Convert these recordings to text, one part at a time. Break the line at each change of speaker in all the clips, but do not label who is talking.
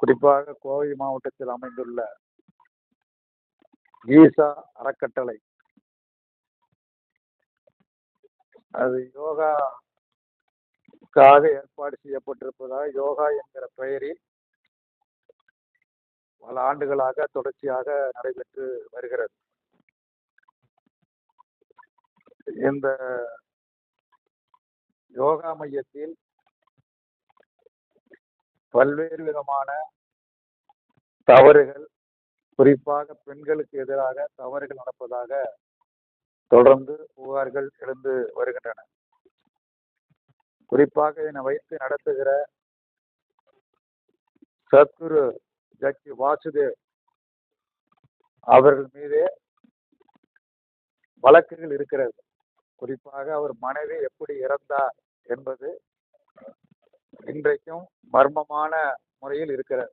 குறிப்பாக கோவை மாவட்டத்தில் அமைந்துள்ள ஈசா அறக்கட்டளை. அது யோகாக்காக ஏற்பாடு செய்யப்பட்டிருப்பதாக யோகா என்கிற பெயரில் பல ஆண்டுகளாக தொடர்ச்சியாக நடைபெற்று வருகிறது. இந்த யோகா மையத்தில் பல்வேறு விதமான தவறுகள் குறிப்பாக பெண்களுக்கு எதிராக தவறுகள் நடப்பதாக தொடர்ந்து புகார்கள் எழுந்து வருகின்றன. குறிப்பாக இதனை வைத்து நடத்துகிற சத்குரு ஜக்கி வாசுதேவ் அவர்கள் மீதே வழக்குகள் இருக்கிறது. குறிப்பாக அவர் மனைவி எப்படி இறந்தார் என்பது இன்றைக்கும் மர்மமான முறையில் இருக்கிறது.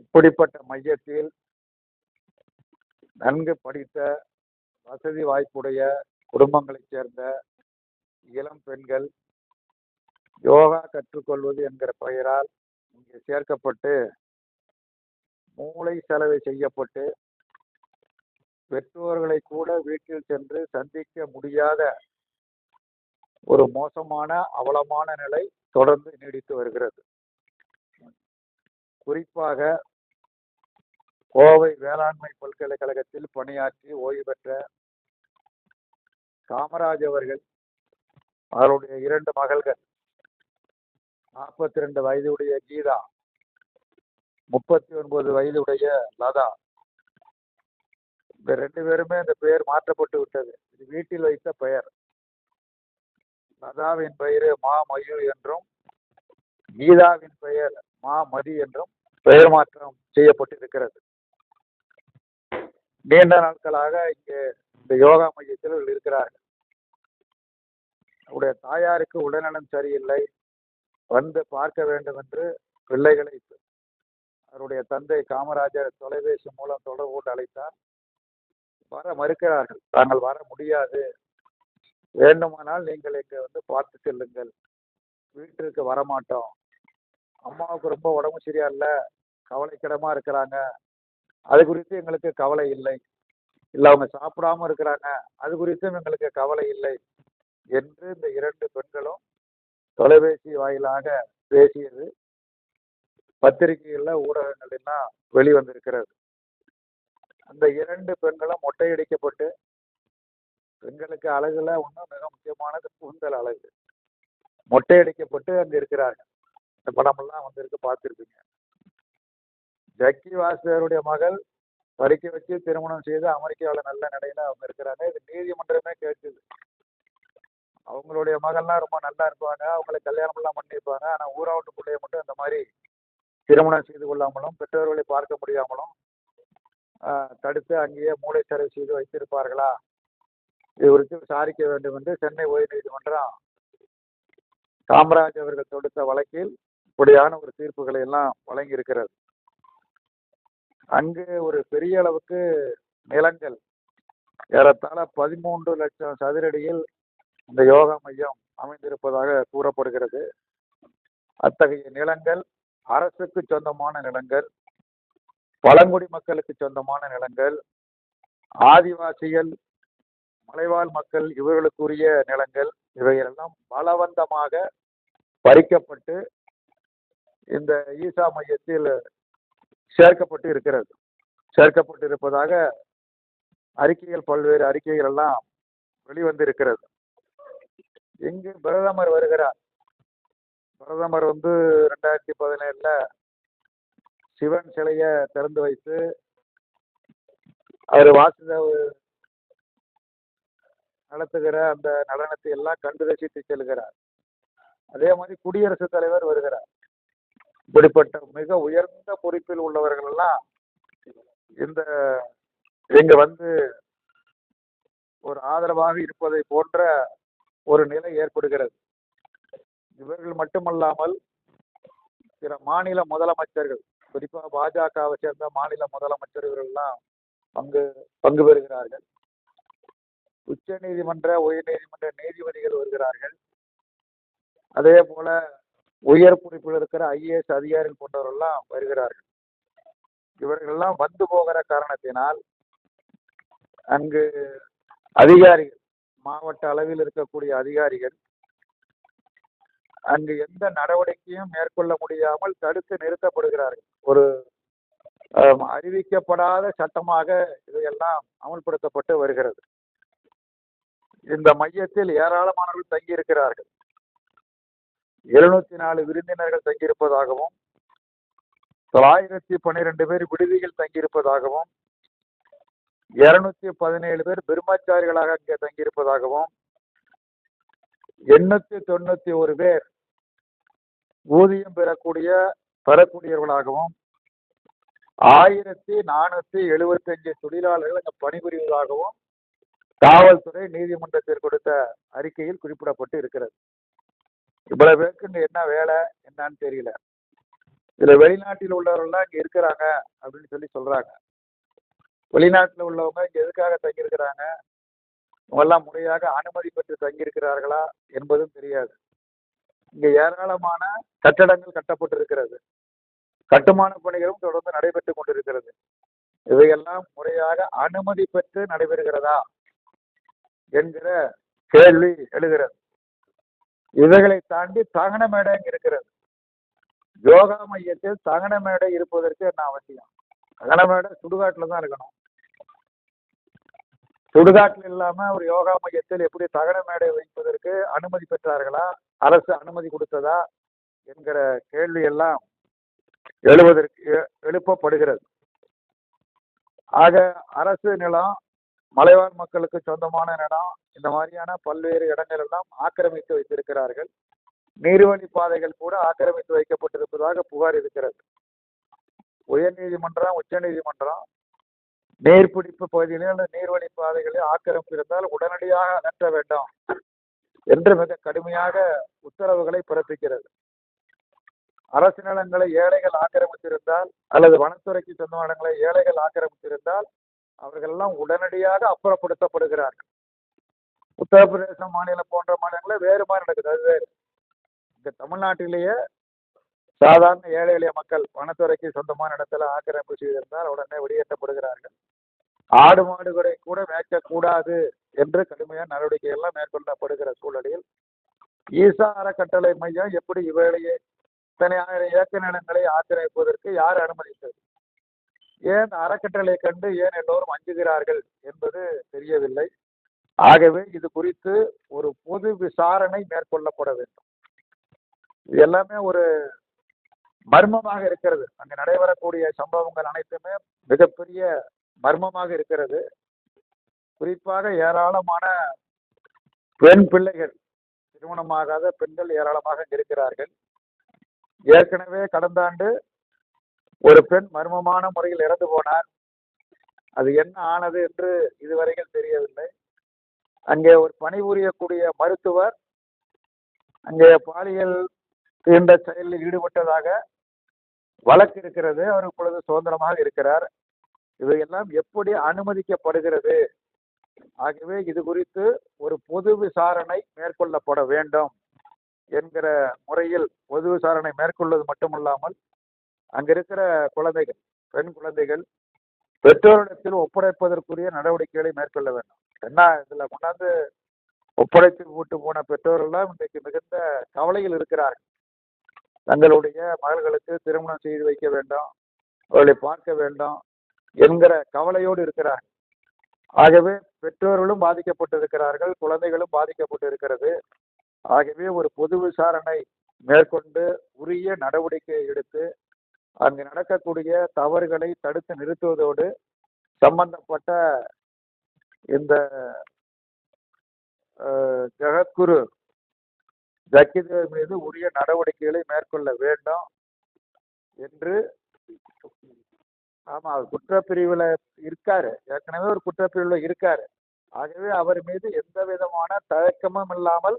இப்படிப்பட்ட மையத்தில் நன்கு படித்த வசதி வாய்ப்புடைய குடும்பங்களைச் சேர்ந்த இளம் பெண்கள் யோகா கற்றுக்கொள்வது என்கிற பெயரால் இங்கே சேர்க்கப்பட்டு மூளை செலவை செய்யப்பட்டு பெற்றோர்களை கூட வீட்டில் சென்று சந்திக்க முடியாத ஒரு மோசமான அவலமான நிலை தொடர்ந்து நீடித்து வருகிறது. குறிப்பாக கோவை வேளாண்மை பல்கலைக்கழகத்தில் பணியாற்றி ஓய்வு பெற்ற காமராஜ் அவர்கள் அவருடைய இரண்டு மகள்கள் நாற்பத்தி ரெண்டு வயதுடைய கீதா முப்பத்தி ஒன்பது வயதுடைய லதா இந்த ரெண்டு பேருமே இந்த பெயர் மாற்றப்பட்டு விட்டது. இது வீட்டில் வைத்த பெயர். லதாவின் பெயர் மா மயூ என்றும் கீதாவின் பெயர் மா மதி என்றும் பெயர் மாற்றம் செய்யப்பட்டிருக்கிறது. நீண்ட நாட்களாக இங்கே இந்த யோகா மையத்தில் இருக்கிறார்கள். அவருடைய தாயாருக்கு உடல்நலம் சரியில்லை. வந்து பார்க்க வேண்டும் என்று பிள்ளைகளை அவருடைய தந்தை காமராஜர் தொலைபேசி மூலம் தொடர்பு கொண்டு அழைத்தார். வர மறுக்கிறார்கள். தாங்கள் வர முடியாது. வேண்டுமானால் நீங்கள் இங்கே வந்து பார்த்து செல்லுங்கள். வீட்டிற்கு வரமாட்டோம். அம்மாவுக்கு ரொம்ப உடம்பு சரியா இல்லை கவலைக்கிடமா இருக்கிறாங்க. அது குறித்து எங்களுக்கு கவலை இல்லை. இல்லை அவங்க சாப்பிடாம இருக்கிறாங்க. அது குறித்தும் எங்களுக்கு கவலை இல்லை. என்று இந்த இரண்டு பெண்களும் தொலைபேசி வாயிலாக பேசியது. பத்திரிகைகளில் ஊடகங்கள் எல்லாம் வெளிவந்திருக்கிறது. அந்த இரண்டு பெண்களும் மொட்டையடிக்கப்பட்டு பெண்களுக்கு அழகுல ஒன்றும் மிக முக்கியமானது கூந்தல் அழகு. மொட்டை அடிக்கப்பட்டு அங்கே இருக்கிறாங்க இந்த படமெல்லாம் வந்திருக்கு பார்த்துருப்பீங்க. ஜக்கி வாசுதேவருடைய மகள் படிக்க வச்சு திருமணம் செய்து அமெரிக்காவில் நல்ல நிலையில அவங்க இருக்கிறாங்க. இது நீதிமன்றமே கேட்குது. அவங்களுடைய மகள்லாம் ரொம்ப நல்லா இருப்பாங்க. அவங்களை கல்யாணம் எல்லாம் பண்ணியிருப்பாங்க. ஆனால் ஊராவட்டு பிள்ளைய மட்டும் இந்த மாதிரி திருமணம் செய்து கொள்ளாமலும் பெற்றோர்களை பார்க்க முடியாமலும் தடுத்து அங்கேயே மூளை செய்து வைத்திருப்பார்களா? குறித்து விசாரிக்க வேண்டும் என்று சென்னை உயர்நீதிமன்றம் காமராஜ் அவர்கள் தொடுத்த வழக்கில் இப்படியான ஒரு தீர்ப்புகளை எல்லாம் வழங்கி இருக்கிறது அங்கு ஒரு பெரிய அளவுக்கு நிலங்கள் ஏறத்தாழ பதிமூன்று லட்சம் சதுரடியில் இந்த யோகா மையம் அமைந்திருப்பதாக கூறப்படுகிறது. அத்தகைய நிலங்கள் அரசுக்கு சொந்தமான நிலங்கள் பழங்குடி மக்களுக்கு சொந்தமான நிலங்கள் ஆதிவாசிகள் மலைவாழ் மக்கள் இவர்களுக்குரிய நிலங்கள் இவையெல்லாம் பலவந்தமாக பறிக்கப்பட்டு இந்த ஈசா மையத்தில் சேர்க்கப்பட்டு இருக்கிறது. சேர்க்கப்பட்டு இருப்பதாக அறிக்கைகள் பல்வேறு அறிக்கைகள் எல்லாம் வெளிவந்திருக்கிறது இங்கு பிரதமர் வருகிறார். பிரதமர் வந்து ரெண்டாயிரத்தி பதினேழுல சிவன் சிலையை திறந்து வைத்து அவர் வாசுதேவ் நடத்துகிற அந்த நடனத்தை எல்லாம் கண்டு ரசித்து செல்கிறார். அதே மாதிரி குடியரசுத் தலைவர் வருகிறார். இப்படிப்பட்ட மிக உயர்ந்த பொறுப்பில் உள்ளவர்கள் எல்லாம் இந்த இங்க வந்து ஒரு ஆதரவாக இருப்பதை போன்ற ஒரு நிலை ஏற்படுகிறது. இவர்கள் மட்டுமல்லாமல் சில மாநில முதலமைச்சர்கள் குறிப்பாக பாஜகவை சேர்ந்த மாநில முதலமைச்சர்கள் எல்லாம் பங்கு பங்கு பெறுகிறார்கள். உச்ச நீதிமன்ற உயர் நீதிமன்ற நீதிபதிகள் வருகிறார்கள். அதே போல உயர் பொறுப்பில் இருக்கிற ஐஏஎஸ் அதிகாரிகள் போன்றவரெல்லாம் வருகிறார்கள். இவர்கள்லாம் வந்து போகிற காரணத்தினால் அங்கு அதிகாரிகள் மாவட்ட அளவில் இருக்கக்கூடிய அதிகாரிகள் அங்கு எந்த நடவடிக்கையும் மேற்கொள்ள முடியாமல் தடுத்து நிறுத்தப்படுகிறார்கள். ஒரு அறிவிக்கப்படாத சட்டமாக இதையெல்லாம் அமல்படுத்தப்பட்டு வருகிறது. இந்த மையத்தில் ஏராளமானவர்கள் தங்கியிருக்கிறார்கள். எழுநூத்தி நாலு விருந்தினர்கள் தங்கியிருப்பதாகவும் தொள்ளாயிரத்தி பன்னிரெண்டு பேர் விடுதியில் தங்கியிருப்பதாகவும் இருநூத்தி பதினேழு பேர் பெருமாச்சாரிகளாக அங்கே தங்கியிருப்பதாகவும் எண்ணூத்தி தொண்ணூத்தி ஒரு பேர் ஊதியம் பெறக்கூடிய பெறக்கூடியவர்களாகவும் ஆயிரத்தி நானூத்தி எழுபத்தஞ்சு தொழிலாளர்கள் அங்கே பணிபுரிவதாகவும் காவல்துறை நீதிமன்றத்தில் கொடுத்த அறிக்கையில் குறிப்பிடப்பட்டு இருக்கிறது. இவ்வளவு பேருக்கு என்ன வேலை என்னன்னு தெரியல. இதுல வெளிநாட்டில் உள்ளவர்கள்லாம் இங்க இருக்கிறாங்க அப்படின்னு சொல்லி சொல்றாங்க. வெளிநாட்டில் உள்ளவங்க இங்க எதுக்காக தங்கியிருக்கிறாங்க? இவங்கெல்லாம் முறையாக அனுமதி பெற்று தங்கியிருக்கிறார்களா என்பதும் தெரியாது. இங்க ஏராளமான கட்டடங்கள் கட்டப்பட்டிருக்கிறது. கட்டுமான பணிகளும் தொடர்ந்து நடைபெற்று கொண்டிருக்கிறது. இவையெல்லாம் முறையாக அனுமதி பெற்று நடைபெறுகிறதா? என்கிற கேள்வி எழுகிறது. இவைகளை தாண்டி தகன மேடை இருக்கிறது. யோகா மையத்தில் தகன மேடை இருப்பதற்கு என்ன அவசியம்? தகன மேடை சுடுகாட்டில் தான் இருக்கணும். சுடுகாட்டில் இல்லாம ஒரு யோகா மையத்தில் எப்படி தகன மேடை வைப்பதற்கு அனுமதி பெற்றார்களா? அரசு அனுமதி கொடுத்ததா? என்கிற கேள்வி எல்லாம் எழுவதற்கு எ- எழுப்பப்படுகிறது. ஆக அரசு நிலம் மலைவாழ் மக்களுக்கு சொந்தமான இடம் இந்த மாதிரியான பல்வேறு இடங்கள் எல்லாம் ஆக்கிரமித்து வைத்திருக்கிறார்கள். நீர்வழி பாதைகள் கூட ஆக்கிரமித்து வைக்கப்பட்டிருப்பதாக புகார் இருக்கிறது. உயர்நீதிமன்றம் உச்சநீதிமன்றம் நீர்பிடிப்பு பகுதிகளில் நீர்வழி பாதைகளில் ஆக்கிரமிப்பு இருந்தால் உடனடியாக அகற்ற வேண்டும் என்று மிக கடுமையாக உத்தரவுகளை பிறப்பிக்கிறது. அரசு நிலங்களை ஏழைகள் ஆக்கிரமித்திருந்தால் அல்லது வனத்துறைக்கு சொந்த இடங்களை ஏழைகள் ஆக்கிரமித்திருந்தால் அவர்கள் எல்லாம் உடனடியாக அப்புறப்படுத்தப்படுகிறார்கள். உத்தரப்பிரதேச மாநிலம் போன்ற மாநிலங்களில் வேறு மாதிரி நடக்குது. அது வேறு. இந்த தமிழ்நாட்டிலேயே சாதாரண ஏழை எளிய மக்கள் வனத்துறைக்கு சொந்தமான இடத்துல ஆக்கிரமிப்பு செய்திருந்தால் உடனே வெளியேற்றப்படுகிறார்கள். ஆடு மாடுகளை கூட மேய்க்கக்கூடாது என்று கடுமையான நடவடிக்கை எல்லாம் மேற்கொள்ளப்படுகிற சூழலில் ஈசா அறக்கட்டளை மையம் எப்படி இவர்களையே இத்தனை ஆயிரம் நிலங்களை ஆக்கிரமிப்பதற்கு யார் அனுமதித்தது? ஏன் அறக்கட்டளை கண்டு ஏன் எல்லோரும் அஞ்சுகிறார்கள் என்பது தெரியவில்லை. ஆகவே இது குறித்து ஒரு பொது விசாரணை மேற்கொள்ளப்பட வேண்டும். இது எல்லாமே ஒரு மர்மமாக இருக்கிறது. அங்கு நடைபெறக்கூடிய சம்பவங்கள் அனைத்துமே மிகப்பெரிய மர்மமாக இருக்கிறது. குறிப்பாக ஏராளமான பெண் பிள்ளைகள் திருமணமாகாத பெண்கள் ஏராளமாக இருக்கிறார்கள். ஏற்கனவே கடந்த ஆண்டு ஒரு பெண் மர்மமான முறையில் இறந்து போனார். அது என்ன ஆனது என்று இதுவரையில் தெரியவில்லை. அங்கே ஒரு பணிபுரியக்கூடிய மருத்துவர் அங்கே பாலியல் தீண்ட செயலில் ஈடுபட்டதாக வழக்கு இருக்கிறது. அவர் இப்பொழுது சுதந்திரமாக இருக்கிறார். இவையெல்லாம் எப்படி அனுமதிக்கப்படுகிறது? ஆகவே இது குறித்து ஒரு பொது விசாரணை மேற்கொள்ளப்பட வேண்டும் என்கிற முறையில் பொது விசாரணை மேற்கொள்வது மட்டுமல்லாமல் அங்க இருக்கிற குழந்தைகள் பெண் குழந்தைகள் பெற்றோரிடத்தில் ஒப்படைப்பதற்குரிய நடவடிக்கைகளை மேற்கொள்ள வேண்டும். என்ன இதுல கொண்டாந்து ஒப்படைத்து விட்டு போன பெற்றோரெல்லாம் இன்றைக்கு மிகுந்த கவலையில் இருக்கிறார்கள். தங்களுடைய மகள்களுக்கு திருமணம் செய்து வைக்க வேண்டும் அவர்களை பார்க்க வேண்டும் என்கிற கவலையோடு இருக்கிறார்கள். ஆகவே பெற்றோர்களும் பாதிக்கப்பட்டிருக்கிறார்கள் குழந்தைகளும் பாதிக்கப்பட்டு இருக்கிறது ஆகவே ஒரு பொது விசாரணை மேற்கொண்டு உரிய நடவடிக்கை எடுத்து அங்கு நடக்கக்கூடிய தவறுகளை தடுத்து நிறுத்துவதோடு சம்பந்தப்பட்ட இந்த அஹ், ஜெகத்குரு ஜக்கிதேவ் மீது உரிய நடவடிக்கைகளை மேற்கொள்ள வேண்டும் என்று ஆமா அவர் குற்றப்பிரிவுல இருக்காரு. ஏற்கனவே ஒரு குற்றப்பிரிவுல இருக்காரு. ஆகவே அவர் மீது எந்த விதமான தயக்கமும் இல்லாமல்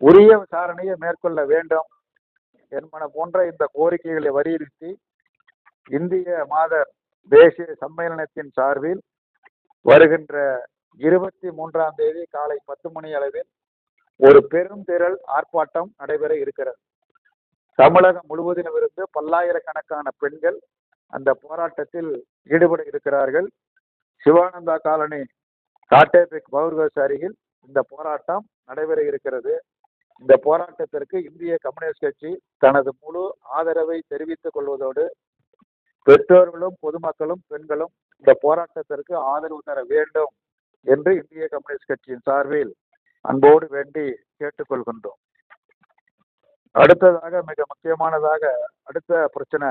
உரிய விசாரணையை மேற்கொள்ள வேண்டும். என்பன போன்ற இந்த கோரிக்கைகளை வலியுறுத்தி இந்திய மாதர் தேசிய சம்மேளனத்தின் சார்பில் வருகின்ற இருபத்தி மூன்றாம் தேதி காலை பத்து மணி அளவில் ஒரு பெரும் திரள் ஆர்ப்பாட்டம் நடைபெற இருக்கிறது. தமிழகம் முழுவதிலும் இருந்து பல்லாயிரக்கணக்கான பெண்கள் அந்த போராட்டத்தில் ஈடுபட இருக்கிறார்கள். சிவானந்தா காலனி காட்டேபெக் பௌர்கஸ் அருகில் இந்த போராட்டம் நடைபெற இருக்கிறது. இந்த போராட்டத்திற்கு இந்திய கம்யூனிஸ்ட் கட்சி தனது முழு ஆதரவை தெரிவித்துக் கொள்வதோடு பெற்றோர்களும் பொதுமக்களும் பெண்களும் இந்த போராட்டத்திற்கு ஆதரவு தர வேண்டும் என்று இந்திய கம்யூனிஸ்ட் கட்சியின் சார்பில் அன்போடு வேண்டி கேட்டுக்கொள்கின்றோம் அடுத்ததாக மிக முக்கியமானதாக அடுத்த பிரச்சனை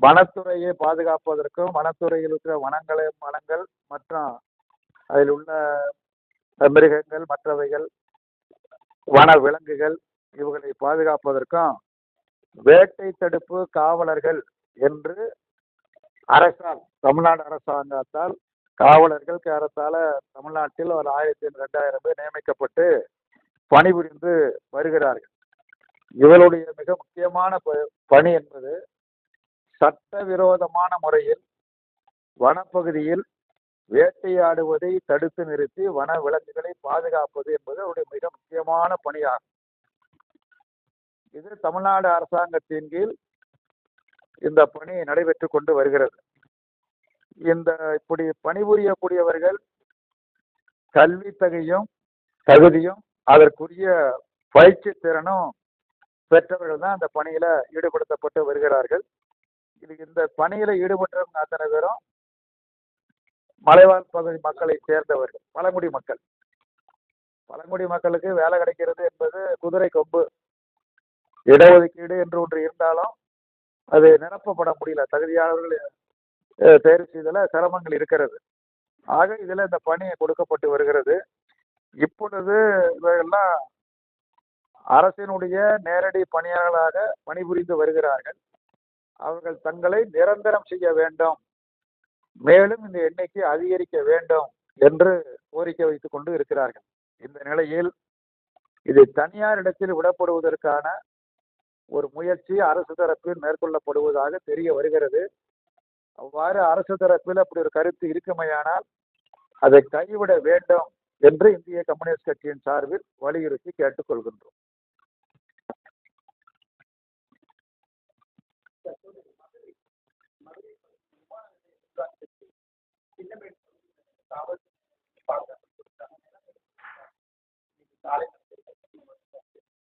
வனத்துறையை பாதுகாப்பதற்கும் வனத்துறையில் இருக்கிற வனங்களை வனங்கள் மற்றும் அதில் உள்ள மிருகங்கள் மற்றவைகள் வன விலங்குகள் இவர்களை பாதுகாப்பதற்கும் வேட்டை தடுப்பு காவலர்கள் என்று அரசால் தமிழ்நாடு அரசாங்கத்தால் காவலர்கள் ஏறத்தாழ தமிழ்நாட்டில் ஒரு ஆயிரத்தி ரெண்டாயிரம் பேர் நியமிக்கப்பட்டு பணிபுரிந்து வருகிறார்கள். இவருடைய மிக முக்கியமான ப- பணி என்பது சட்டவிரோதமான முறையில் வனப்பகுதியில் வேட்டையாடுவதை தடுத்து நிறுத்தி வன விலங்குகளை பாதுகாப்பது என்பது அவருடைய மிக முக்கியமான பணியாகும். இது தமிழ்நாடு அரசாங்கத்தின் கீழ் இந்த பணி நடைபெற்று கொண்டு வருகிறது. இந்த இப்படி பணிபுரியக்கூடியவர்கள் கல்வி தகையும் தகுதியும் அதற்குரிய பயிற்சி திறனும் பெற்றவர்கள் தான் அந்த பணியில ஈடுபடுத்தப்பட்டு வருகிறார்கள். இது இந்த பணியில ஈடுபட்டவங்க அத்தனை பேரும் மலைவாழ் பகுதி மக்களை சேர்ந்தவர்கள் பழங்குடி மக்கள். பழங்குடி மக்களுக்கு வேலை கிடைக்கிறது என்பது குதிரை கொம்பு இடஒதுக்கீடு என்று ஒன்று இருந்தாலும் அது நிரப்பப்பட முடியல. தகுதியாளர்கள் தேர்வு செய்தல சிரமங்கள் இருக்கிறது. ஆக இதில் இந்த பணி கொடுக்கப்பட்டு வருகிறது. இப்பொழுது இவர்கள்லாம் அரசினுடைய நேரடி பணியாளர்களாக பணிபுரிந்து வருகிறார்கள். அவர்கள் தங்களை நிரந்தரம் செய்ய வேண்டும். மேலும் இந்த எண்ணிக்கை அதிகரிக்க வேண்டும் என்று கோரிக்கை வைத்துக் கொண்டு இருக்கிறார்கள். இந்த நிலையில் இது தனியார் இடத்தில் விடப்படுவதற்கான ஒரு முயற்சி அரசு தரப்பில் மேற்கொள்ளப்படுவதாக தெரிய வருகிறது. அவ்வாறு அரசு தரப்பில் அப்படி ஒரு கருத்து இருக்குமையானால் அதை கைவிட வேண்டும் என்று இந்திய கம்யூனிஸ்ட் கட்சியின் சார்பில் வலியுறுத்தி கேட்டுக்கொள்கின்றோம்.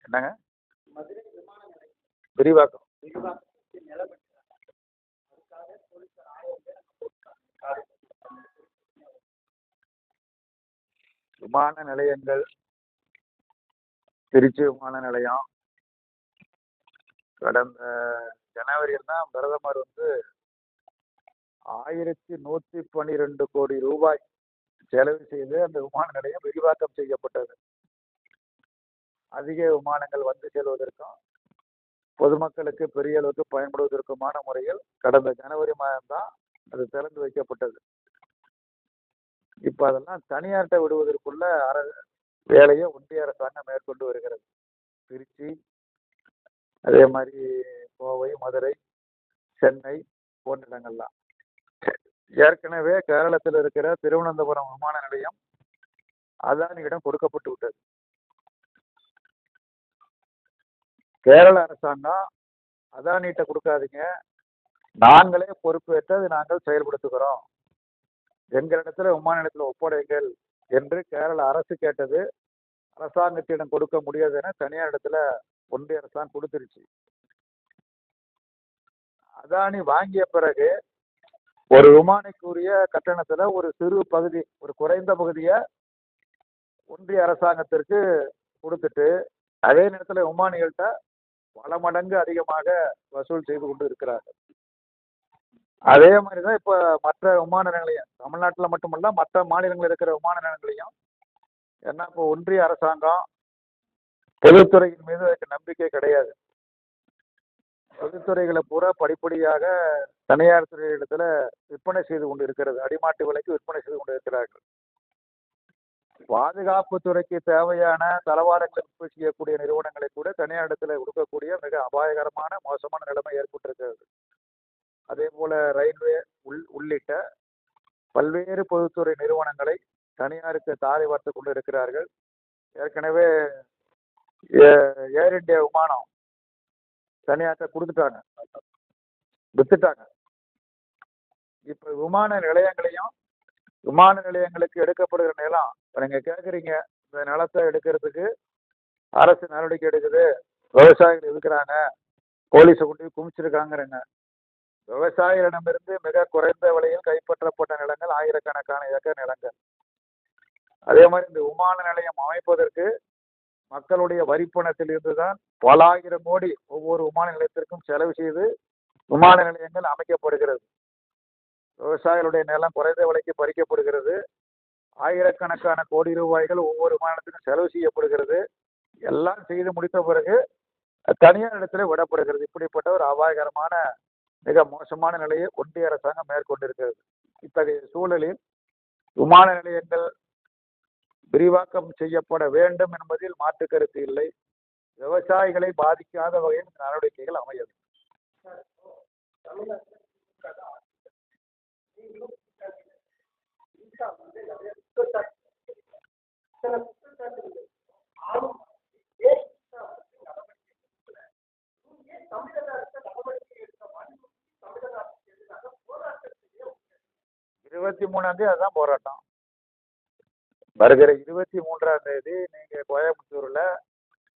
என்னங்க? விரிவாக்கம். விமான நிலையங்கள் திருச்சி விமான நிலையம் கடந்த ஜனவரியில் தான் பிரதமர் வந்து ஆயிரத்தி நூற்றி பன்னிரெண்டு கோடி ரூபாய் செலவு செய்து அந்த விமான நிலையம் விரிவாக்கம் செய்யப்பட்டது. அதிக விமானங்கள் வந்து செல்வதற்கும் பொதுமக்களுக்கு பெரிய அளவுக்கு பயன்படுவதற்குமான முறையில் கடந்த ஜனவரி மாதம்தான் அது திறந்து வைக்கப்பட்டது. இப்போ அதெல்லாம் தனியார்கிட்ட விடுவதற்குள்ள அர வேலையை ஒன்றிய அரசாங்கம் மேற்கொண்டு வருகிறது. திருச்சி அதே மாதிரி கோவை மதுரை சென்னை போன்ற இடங்கள்லாம். ஏற்கனவே கேரளத்தில் இருக்கிற திருவனந்தபுரம் விமான நிலையம் அதானியிடம் கொடுக்கப்பட்டு விட்டது. கேரள அரசாங்கம் அதானிகிட்ட கொடுக்காதீங்க. நாங்களே பொறுப்பேற்று அதை நாங்கள் செயல்படுத்துகிறோம். எங்களிடத்துல விமான நிலையத்தில் ஒப்படைங்கள் என்று கேரள அரசு கேட்டது. அரசாங்கத்திடம் கொடுக்க முடியாது என தனியார் இடத்துல ஒன்றிய அரசாங்கம் கொடுத்துருச்சு. அதானி வாங்கிய பிறகு ஒரு விமானிக்குரிய கட்டணத்துல ஒரு சிறு பகுதி ஒரு குறைந்த பகுதியை ஒன்றிய அரசாங்கத்திற்கு கொடுத்துட்டு அதே நேரத்துல விமானிகள்கிட்ட பல மடங்கு அதிகமாக வசூல் செய்து கொண்டு இருக்கிறார்கள். அதே மாதிரி தான் இப்போ மற்ற விமான நிலையம் தமிழ்நாட்டில் மட்டுமல்ல மற்ற மாநிலங்களில் இருக்கிற விமான நிலையங்களையும் ஏன்னா இப்போ ஒன்றிய அரசாங்கம் பொதுத்துறையின் மீது அதுக்கு நம்பிக்கை கிடையாது. பொதுத்துறைகளை பூரா படிப்படியாக தனியார் துறை இடத்துல விற்பனை செய்து கொண்டு இருக்கிறது அடிமாட்டு விலைக்கு விற்பனை செய்து கொண்டு இருக்கிறார்கள் பாதுகாப்பு துறைக்கு தேவையான தளவாடங்களை உற்பத்தி செய்யக்கூடிய நிறுவனங்களை கூட தனியார் இடத்துல கொடுக்கக்கூடிய மிக அபாயகரமான மோசமான நிலைமை ஏற்பட்டிருக்கிறது. அதே போல ரயில்வே உள் உள்ளிட்ட பல்வேறு பொதுத்துறை நிறுவனங்களை தனியாருக்கு தாரை வார்த்து கொண்டு இருக்கிறார்கள் ஏற்கனவே ஏ- ஏர் இந்தியா விமானம் தனியார்ட்ட கொடுத்துட்டாங்க. வித்துட்டாங்க. இப்போ விமான நிலையங்களையும் விமான நிலையங்களுக்கு எடுக்கப்படுகிற நிலம் இப்போ நீங்கள் கேட்குறீங்க இந்த நிலத்தை எடுக்கிறதுக்கு அரசு நடவடிக்கை எடுக்குது விவசாயிகள் இருக்கிறாங்க போலீஸை கொண்டு குமிச்சிருக்காங்கிறங்க விவசாயிகளிடமிருந்து மிக குறைந்த விலையில் கைப்பற்றப்பட்ட நிலங்கள் ஆயிரக்கணக்கான ஏக்கர் நிலங்கள். அதே மாதிரி இந்த விமான நிலையம் அமைப்பதற்கு மக்களுடைய வரிப்பணத்தில் இருந்து தான் பல ஆயிரம் கோடி ஒவ்வொரு விமான நிலையத்திற்கும் செலவு செய்து விமான நிலையங்கள் அமைக்கப்படுகிறது. விவசாயிகளுடைய நிலம் குறைந்த விலைக்கு பறிக்கப்படுகிறது. ஆயிரக்கணக்கான கோடி ரூபாய்கள் ஒவ்வொரு விமானத்துக்கும் செலவு செய்யப்படுகிறது. எல்லாம் செய்து முடித்த பிறகு தனியார் இடத்துல விடப்படுகிறது. இப்படிப்பட்ட ஒரு அபாயகரமான மிக மோசமான நிலையை ஒன்றிய அரசாங்கம் மேற்கொண்டிருக்கிறது. இத்தகைய சூழலில் விமான நிலையங்கள் விரிவாக்கம் செய்யப்பட வேண்டும் என்பதில் மாற்று கருத்து இல்லை. விவசாயிகளை பாதிக்காத வகையில் இந்த நடவடிக்கைகள் அமைய இருபத்தி மூணாம் தேதி அதுதான் போராட்டம். வருகிற இருபத்தி மூன்றாம் தேதி நீங்க கோயம்புத்தூர்ல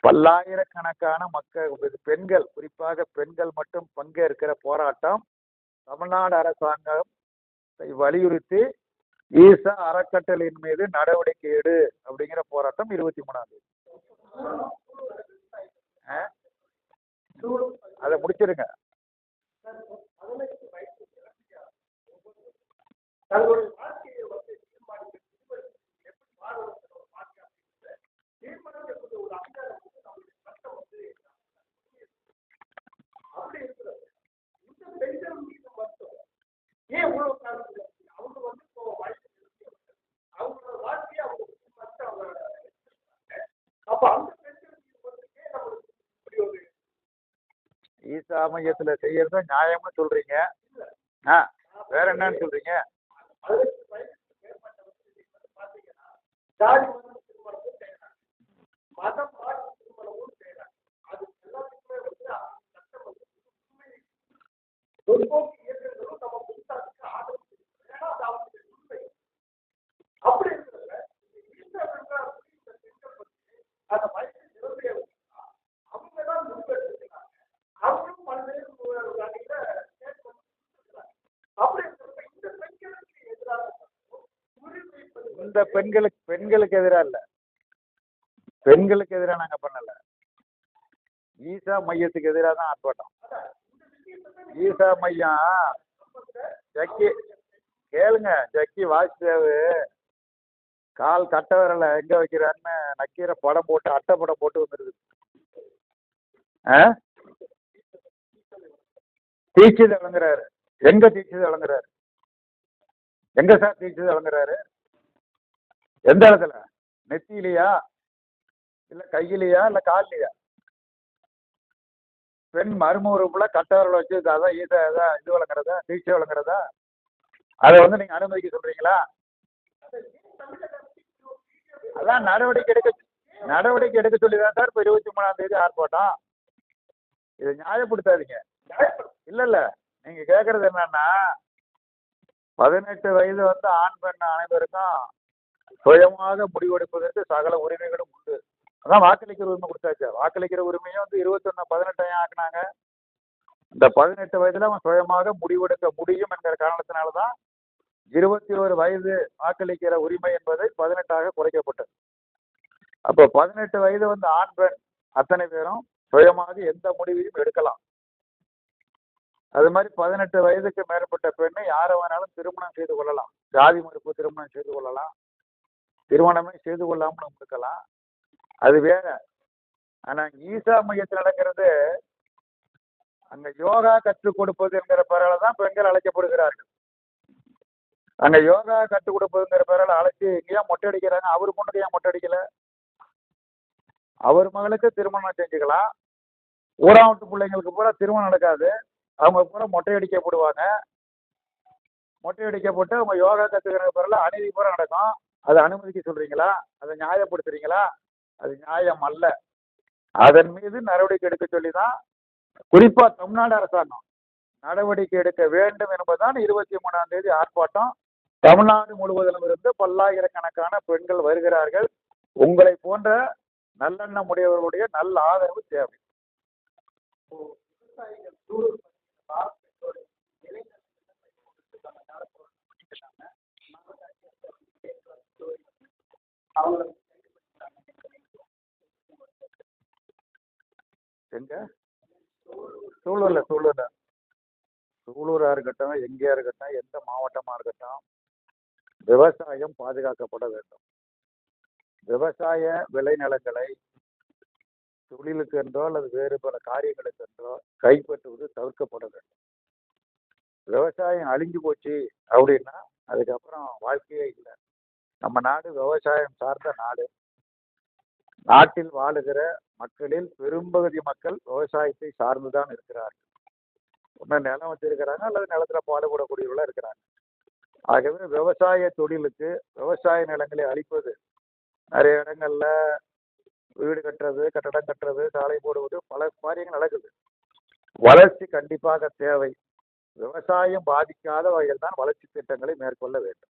பல்லாயிரக்கணக்கான மக்கள் இது பெண்கள் குறிப்பாக பெண்கள் மட்டும் பங்கேற்கிற போராட்டம் தமிழ்நாடு அரசாங்கம் வலியுறுத்தி ஈசா அறக்கட்டளையின் மீது நடவடிக்கை எடு அப்படிங்கிற போராட்டம் இருபத்தி மூணாம் தேதி ஆ? அதை முடிச்சிருங்க ஈசா மையத்துல செய்யறத நியாயம்னு சொல்றீங்க. ஆ வேற என்னன்னு சொல்றீங்க? இந்த பெண்களுக்கு பெண்களுக்கு எதிராக இல்ல. பெண்களுக்கு எதிராக நாங்க பண்ணல. ஈசா மையத்துக்கு எதிராக தான் ஆர்ப்பாட்டம். ஈசா மையம் ஜக்கி கேளுங்க ஜக்கி வாசுதேவு. கால் கட்ட விரல எங்க வைக்கிறான்னு நக்கீரை படம் போட்டு அட்டை படம் போட்டு வந்துருது. ஆ? தீட்சிது வழங்குறாரு எங்க தீட்சிது வழங்குறாரு எங்க சார் தீட்சிது வழங்குறாரு எந்த இடத்துல? நெத்தியிலையா? இல்ல கையிலையா? இல்ல கால்லையா? பெண் மருமூறுப்புல கட்டவரில் வச்சு அதான் இதை அதான் இது வழங்குறதா தீட்சை வழங்குறதா அதை வந்து நீங்க அனுமதிக்க சொல்றீங்களா? அதான் நடவடிக்கை எடுக்க நடவடிக்கை எடுக்க சொல்லி தான் சார் இப்போ இருபத்தி மூணாம் தேதி ஆர்ப்பாட்டம். இதை நியாயப்படுத்தாதீங்க. இல்ல இல்ல. நீங்க கேக்குறது என்னன்னா பதினெட்டு வயது வந்து ஆண் பெண் அனைவருக்கும் சுயமாக முடிவெடுப்பதற்கு சகல உரிமைகளும் உண்டு. அதான் வாக்களிக்கிற உரிமை கொடுத்தாச்சு. வாக்களிக்கிற உரிமையும் வந்து இருபத்தொன்னு பதினெட்டையும் ஆக்குனாங்க? இந்த பதினெட்டு வயதுல அவன் சுயமாக முடிவெடுக்க முடியும் என்கிற காரணத்தினால தான் இருபத்தி ஒரு வயது வாக்களிக்கிற உரிமை என்பதை பதினெட்டாக குறைக்கப்பட்டது. அப்போ பதினெட்டு வயது வந்து ஆண் பெண் அத்தனை பேரும் சுயமாக எந்த முடிவையும் எடுக்கலாம். அது மாதிரி பதினெட்டு வயதுக்கு மேற்பட்ட பெண்ணை யாரை வேணாலும் திருமணம் செய்து கொள்ளலாம். ஜாதி மறுப்பு திருமணம் செய்து கொள்ளலாம். திருமணமே செய்து கொள்ளாமலும் இருக்கலாம். அது வேற. ஆனா ஈசா மையத்தில் நடக்கிறது அங்க யோகா கற்றுக் கொடுப்பது என்கிற பெயரால தான் பெண்கள் அழைக்கப்படுகிறார்கள். அங்க யோகா கற்றுக் கொடுப்பதுங்கிற பெயரால் அழைச்சி எங்கேயா மொட்டை அடிக்கிறாங்க. அவர் பொண்ணுக்கு ஏன் மொட்டை அடிக்கல? அவர் மகளுக்கு திருமணம் செஞ்சுக்கலாம். ஊராவட்டு பிள்ளைங்களுக்கு பூரா திருமணம் நடக்காது. அவங்க பூரா மொட்டை அடிக்கப்படுவாங்க. மொட்டை அடிக்கப்பட்டு அவங்க யோகா கற்றுக்கிற பிறகு அநீதி பூரா நடக்கும். அதை அனுமதிக்க சொல்றீங்களா? அதை நியாயப்படுத்துறீங்களா? அது நியாயம் அல்ல. அதன் மீது நடவடிக்கை எடுக்க சொல்லி தான் குறிப்பா தமிழ்நாடு அரசாங்கம் நடவடிக்கை எடுக்க வேண்டும் என்பதுதான் இருபத்தி மூணாம் தேதி ஆர்ப்பாட்டம். தமிழ்நாடு முழுவதிலும் இருந்து பல்லாயிரக்கணக்கான பெண்கள் வருகிறார்கள். உங்களை போன்ற நல்லெண்ணம் உடையவர்களுடைய நல்ல ஆதரவு தேவை. எங்க? சூழல்ல சூழல்ல சூலூரா இருக்கட்டும் எங்கேயா இருக்கட்டும் எந்த மாவட்டமா இருக்கட்டும் விவசாயம் பாதுகாக்கப்பட வேண்டும். விவசாய விளைநிலங்களை தொழிலுக்கு என்றோ அல்லது வேறு பல காரியங்களுக்கு என்றோ கைப்பற்றுவது தவிர்க்கப்பட வேண்டும். விவசாயம் அழிஞ்சு போச்சு அப்படின்னா அதுக்கப்புறம் வாழ்க்கையே இல்லை. நம்ம நாடு விவசாயம் சார்ந்த நாடு. நாட்டில் வாழுகிற மக்களில் பெரும்பகுதி மக்கள் விவசாயத்தை சார்ந்துதான் இருக்கிறார்கள் ஒன்று நிலம் வச்சிருக்கிறாங்க அல்லது நிலத்துல பாடுபடக்கூடியவர்களாக இருக்கிறாங்க ஆகவே விவசாய தொழிலுக்கு விவசாய நிலங்களை அழிப்பது நிறைய இடங்கள்ல வீடு கட்டுறது கட்டடம் கட்டுறது சாலை போடுவது பல காரியங்கள் நடக்குது வளர்ச்சி கண்டிப்பாக தேவை விவசாயம் பாதிக்காத வகையில் தான் வளர்ச்சி திட்டங்களை மேற்கொள்ள வேண்டும்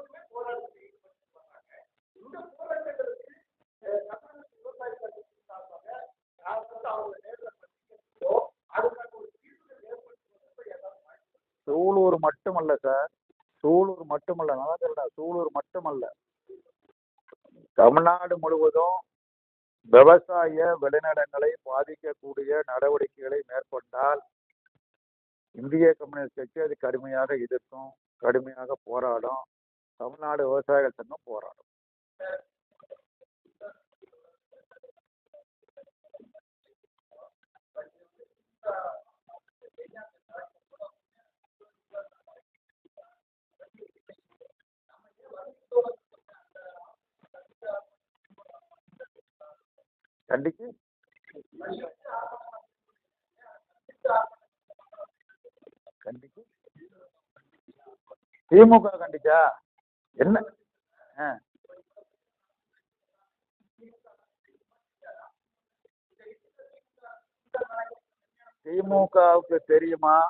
சூலூர் மட்டுமல்ல சார். சூலூர் மட்டுமல்ல. நல்லா சொல்றேன் சூலூர் மட்டுமல்ல. தமிழ்நாடு முழுவதும் விவசாய விளைநிலங்களை பாதிக்கக்கூடிய நடவடிக்கைகளை மேற்கொண்டால் இந்திய கம்யூனிஸ்ட் கட்சி அது கடுமையாக எதிர்க்கும் கடுமையாக போராடும். தமிழ்நாடு விவசாயிகள் சங்கம் போராடும். கண்டிக்கு கண்டிச்சு திமுக கண்டிச்சா? என்ன? ஆ. திமுகவுக்கு தெரியுமா?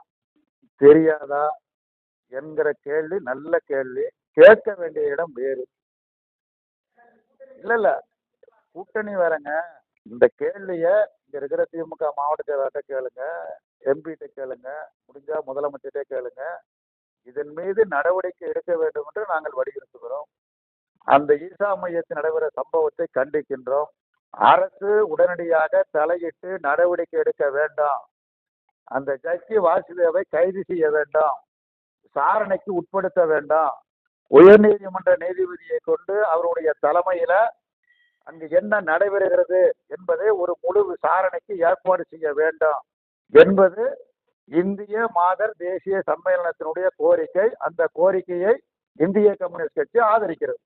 தெரியாதா? என்கிற கேள்வி நல்ல கேள்வி. கேட்க வேண்டிய இடம் வேறு. இல்ல இல்ல கூட்டணி வேறங்க. இந்த கேள்விய இங்க இருக்கிற திமுக மாவட்ட செயலாளர்கிட்ட கேளுங்க. எம்பிகிட்ட கேளுங்க. முடிஞ்சா முதலமைச்சர்கிட்ட கேளுங்க. இதன் மீது நடவடிக்கை எடுக்க வேண்டும் என்று நாங்கள் வலியுறுத்துகிறோம். அந்த ஈசா மையத்தில் நடைபெற சம்பவத்தை கண்டிக்கின்றோம். அரசு உடனடியாக தலையிட்டு நடவடிக்கை எடுக்க வேண்டாம். அந்த ஜட்ஜி வாசுதேவை கைது செய்ய வேண்டும். விசாரணைக்கு உட்படுத்த வேண்டாம். உயர்நீதிமன்ற நீதிபதியை கொண்டு அவருடைய தலைமையில அங்கு என்ன நடைபெறுகிறது என்பதை ஒரு முழு விசாரணைக்கு ஏற்பாடு செய்ய வேண்டும் என்பது இந்திய மாதர் தேசிய சம்மேளனத்தினுடைய கோரிக்கை. அந்த கோரிக்கையை இந்திய கம்யூனிஸ்ட் கட்சி ஆதரிக்கிறது.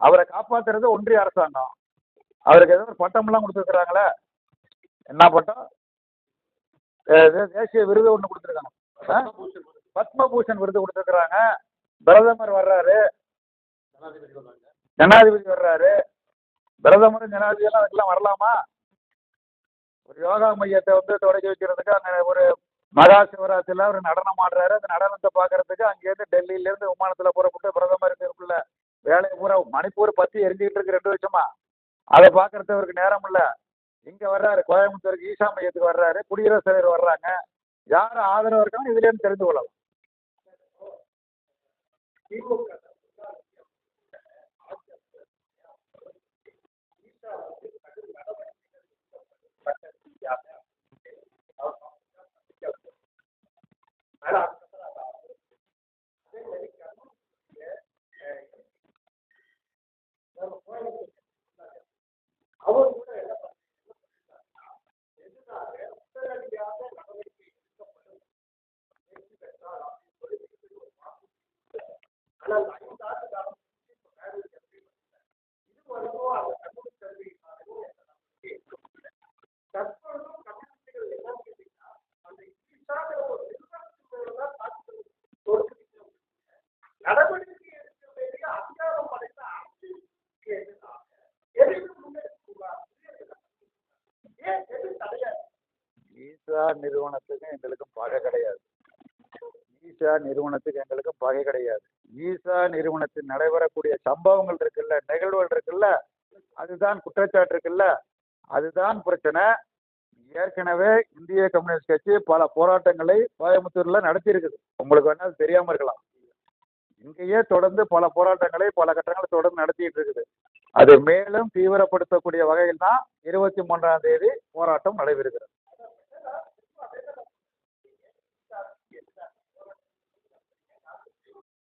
அவரை காப்பாத்துறது ஒன்றிய அரசாங்கம். அவருக்கு ஏதோ ஒரு பட்டம்லாம் கொடுத்துருக்குறாங்களே. என்ன பட்டம்? தேசிய விருது ஒன்று கொடுத்துருக்காங்க. பத்மபூஷன் விருது கொடுத்துருக்குறாங்க. பிரதமர் வர்றாரு. ஜனாதிபதி வர்றாரு. பிரதமரும் ஜனாதிபதியெல்லாம் அதுக்கெல்லாம் வரலாமா? ஒரு யோகா மையத்தை வந்து தொடங்கி வைக்கிறதுக்கு அங்கே ஒரு மகா சிவராத்திரியில் ஒரு நடனம் ஆடுறாரு. அந்த நடனத்தை பார்க்கறதுக்கு அங்கேருந்து டெல்லியிலேருந்து விமானத்தில் புறப்பட்டு பிரதமருக்கு இருக்குள்ள வேலையை பூரா மணிப்பூர் பற்றி எரிஞ்சுக்கிட்டு இருக்கு ரெண்டு வருஷமா. அதை பார்க்கறது அவருக்கு நேரம் இல்லை. இங்கே வர்றாரு கோயம்புத்தூருக்கு ஈசா மையத்துக்கு வர்றாரு குடியரசுத் தலைவர் வர்றாங்க. யார் ஆதரவு இருக்காங்க இதுலேருந்து தெரிந்து கொள்ளலாம்.
அவர் கூட என்ன எதுக்காக உடனடியாக ஆனால் ஐந்து ஆண்டு காலம் இது வரைக்கும் அந்த கல்லூரி கல்விக்காகவும் தற்பொழுது
ஈசா நிறுவனத்துக்கு எங்களுக்கு பகை கிடையாது. ஈசா நிறுவனத்தில் நடைபெறக்கூடிய சம்பவங்கள் இருக்குல்ல நிகழ்வுகள் இருக்குல்ல அதுதான் குற்றச்சாட்டு இருக்குல்ல அதுதான் பிரச்சனை. ஏற்கனவே இந்திய கம்யூனிஸ்ட் கட்சி பல போராட்டங்களை கோயம்புத்தூர்ல நடத்தியிருக்குது. உங்களுக்கு வேணா அது தெரியாம இருக்கலாம். இங்கேயே தொடர்ந்து பல போராட்டங்களை பல கட்டங்களை தொடர்ந்து நடத்திட்டு இருக்குது. அது மேலும் தீவிரப்படுத்தக்கூடிய வகையில் தான் இருபத்தி மூன்றாம் தேதி போராட்டம் நடைபெறுகிறது.